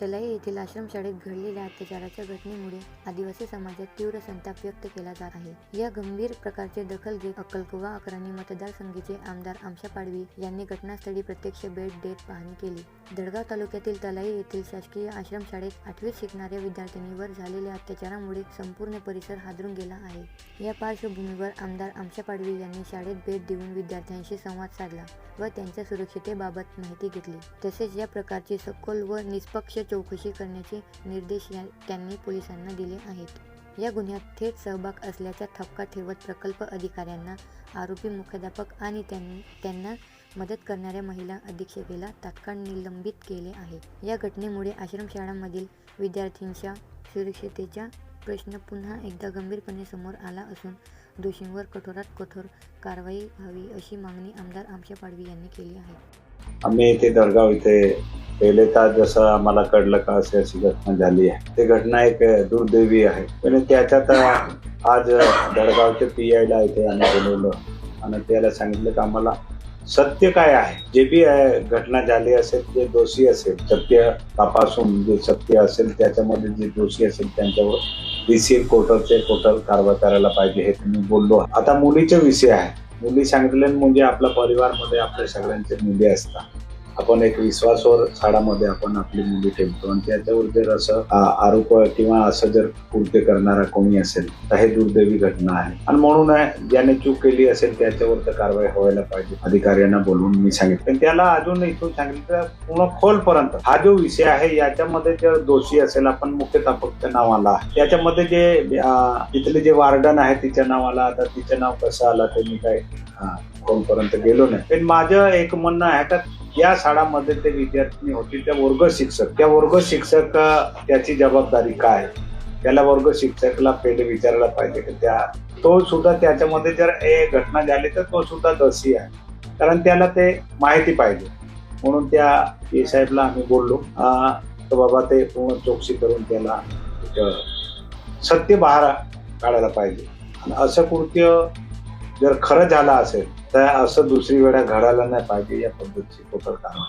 तलाई येथील आश्रमशाळेत घडलेल्या अत्याचाराच्या घटनेमुळे आदिवासी समाजात तीव्र संताप व्यक्त केला जात आहे. या गंभीर प्रकारचे दखल घेत अक्कलकुवा अकराणी मतदारसंघाचे आमदार आमशा पाडवी यांनी घटनास्थळी प्रत्यक्ष भेट देत पाहणी केली. दडगाव तालुक्यातील तलाई येथील शासकीय आश्रमशाळेत आठवीत शिकणाऱ्या विद्यार्थिनीवर झालेल्या अत्याचारामुळे संपूर्ण परिसर हादरून गेला आहे. या पार्श्वभूमीवर आमदार आमशा पाडवी यांनी शाळेत भेट देऊन विद्यार्थ्यांशी संवाद साधला व त्यांच्या सुरक्षितेबाबत माहिती घेतली. तसेच या प्रकारची सखोल व निष्पक्ष चौकशी करण्याचे निर्देश या- त्यांनी पोलिसांना दिले आहेत. या गुन्ह्यात थेट सहभाग असल्याचा ठपका ठेवत प्रकल्प अधिकाऱ्यांना आरोपी मुख्याध्यापक आणि त्यां- त्यांना मदत करणाऱ्या महिला अधीक्षकेला तात्काळ निलंबित केले आहे. या घटनेमुळे आश्रमशाळांमधील विद्यार्थ्यांच्या सुरक्षितेच्या प्रश्न पुन्हा एकदा गंभीरपणे समोर आला असून दोषींवर कठोरात कठोर कारवाई व्हावी अशी मागणी आमदार आमच्या पाडवी यांनी केली आहे. आम्ही इथे दरगाव इथे पहिले तर जसं आम्हाला कळलं का अशी अशी घटना झाली आहे. ती घटना एक दुर्दैवी आहे. पण त्याच्यात आज दडगावचे पी आयला इथे आम्ही बोलवलं आणि त्याला सांगितलं की आम्हाला सत्य काय आहे? जे बी आहे, घटना झाली असेल जे दोषी असेल सत्य तपासून जे सत्य असेल त्याच्यामध्ये जे दोषी असेल त्यांच्यावर डीसी कोर्टाचे कोर्टात कारवाई करायला पाहिजे हे तुम्ही बोललो. आता मुलीचे विषय आहे. मुली सांगितले म्हणजे आपल्या परिवारमध्ये आपल्या सगळ्यांचे मुली असतात. आपण एक विश्वासावर शाळामध्ये आपण आपली मुली ठेवतो आणि त्याच्यावर जर असं आरोप किंवा असं जर कृत्य करणारा कोणी असेल तर हे दुर्दैवी घटना आहे. आणि म्हणून ज्याने चूक केली असेल त्याच्यावर तर कारवाई व्हायला पाहिजे. अधिकाऱ्यांना बोलवून मी सांगितलं. पण त्याला अजून इथून सांगितलं पूर्ण खोलपर्यंत. हा जो विषय आहे याच्यामध्ये जर दोषी असेल आपण मुख्याध्यापकच्या नावाला. त्याच्यामध्ये जे तिथले जे वार्डन आहे तिच्या नावाला. आता तिचं नाव कसं आलं ते मी काय कोणपर्यंत खोलपर्यंत गेलो नाही. पण माझं एक म्हणणं आहे का या शाळामध्ये ते विद्यार्थी होते त्या वर्ग शिक्षक त्या वर्ग शिक्षक त्याची जबाबदारी काय? त्याला वर्ग शिक्षकला पहिले विचारायला पाहिजे. की त्या तो सुद्धा त्याच्यामध्ये जर ए घटना झाली तर तो सुद्धा दोषी आहे. कारण त्याला ते माहिती पाहिजे. म्हणून त्या ए साहेबला आम्ही बोललो तर बाबा ते पूर्ण चौकशी करून त्याला सत्य बहारा काढायला पाहिजे. आणि असं कृत्य जर खरं झालं असेल तर असं दुसरी वेळा घडायला नाही पाहिजे या पद्धतीची कोटर काम.